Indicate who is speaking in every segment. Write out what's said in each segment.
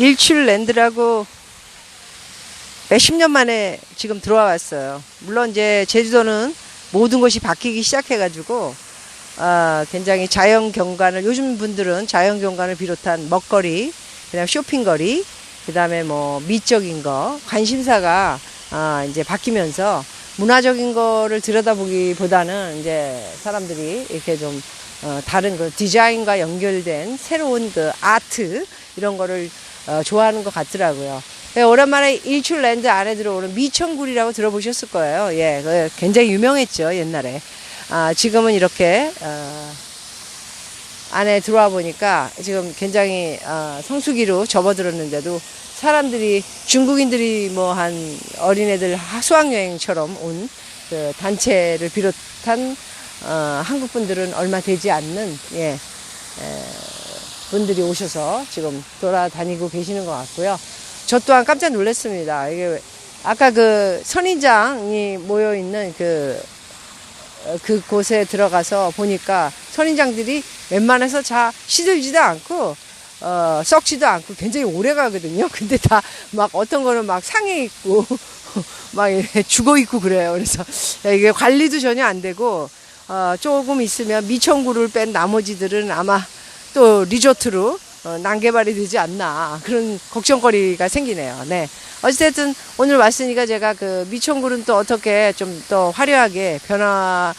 Speaker 1: 일출랜드라고 몇십 년 만에 지금 들어와 왔어요. 물론 이제 제주도는 모든 것이 바뀌기 시작해가지고 아, 굉장히 자연 경관을 요즘 분들은 자연 경관을 비롯한 먹거리, 그다음 쇼핑거리, 그다음에 뭐 미적인 거 관심사가 아, 이제 바뀌면서 문화적인 거를 들여다보기보다는 이제 사람들이 이렇게 좀 어, 다른 그 디자인과 연결된 새로운 그 아트 이런 거를 어, 좋아하는 것 같더라고요. 예, 오랜만에 일출랜드 안에 들어오는 미천굴이라고 들어보셨을 거예요. 예, 그 굉장히 유명했죠 옛날에. 아, 지금은 이렇게 어, 안에 들어와 보니까 지금 굉장히 어, 성수기로 접어들었는데도 사람들이 중국인들이 뭐 한 어린애들 하- 수학여행처럼 온 그 단체를 비롯한 어, 한국 분들은 얼마 되지 않는 예, 에, 분들이 오셔서 지금 돌아다니고 계시는 것 같고요. 저 또한 깜짝 놀랐습니다. 이게 아까 그 선인장이 모여 있는 그 어, 그곳에 들어가서 보니까 선인장들이 웬만해서 다 시들지도 않고 어, 썩지도 않고 굉장히 오래 가거든요. 근데 다 막 어떤 거는 막 상해 있고 막 죽어 있고 그래요. 그래서 이게 관리도 전혀 안 되고 어, 조금 있으면 미천구를 뺀 나머지들은 아마 또 리조트로 어, 난개발이 되지 않나 그런 걱정거리가 생기네요. 네. 어쨌든 오늘 왔으니까 제가 그 미천굴은 또 어떻게 좀 더 화려하게 변화한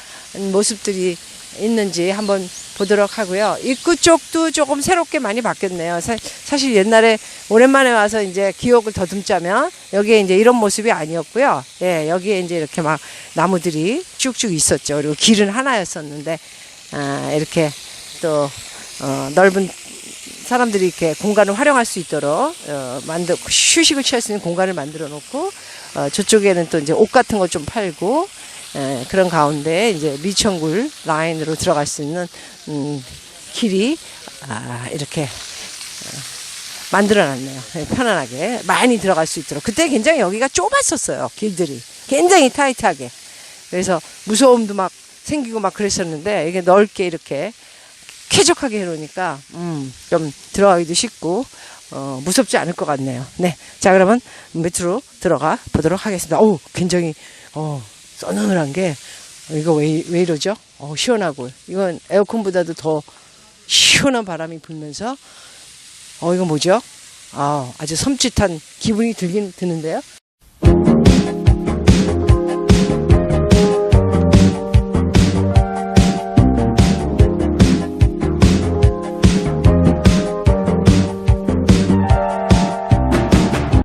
Speaker 1: 모습들이 있는지 한번 보도록 하고요. 입구 쪽도 조금 새롭게 많이 바뀌었네요. 사, 사실 옛날에 오랜만에 와서 이제 기억을 더듬자면 여기에 이제 이런 모습이 아니었고요. 예, 여기에 이제 이렇게 막 나무들이 쭉쭉 있었죠. 그리고 길은 하나였었는데 아, 이렇게 또 어, 넓은 사람들이 이렇게 공간을 활용할 수 있도록 어, 만들 휴식을 취할 수 있는 공간을 만들어 놓고 어, 저쪽에는 또 이제 옷 같은 거 좀 팔고 에, 그런 가운데 이제 미천굴 라인으로 들어갈 수 있는 음, 길이 아, 이렇게 어, 만들어 놨네요. 네, 편안하게 많이 들어갈 수 있도록 그때 굉장히 여기가 좁았었어요. 길들이 굉장히 타이트하게 그래서 무서움도 막 생기고 막 그랬었는데 이게 넓게 이렇게 쾌적하게 해놓으니까 음, 좀 들어가기도 쉽고 어, 무섭지 않을 것 같네요. 네, 자 그러면 밑으로 들어가 보도록 하겠습니다. 오, 굉장히 어, 서늘한 게 이거 왜, 왜 이러죠? 어, 시원하고 이건 에어컨보다도 더 시원한 바람이 불면서 어 이거 뭐죠? 아, 아주 섬찟한 기분이 들긴 드는데요.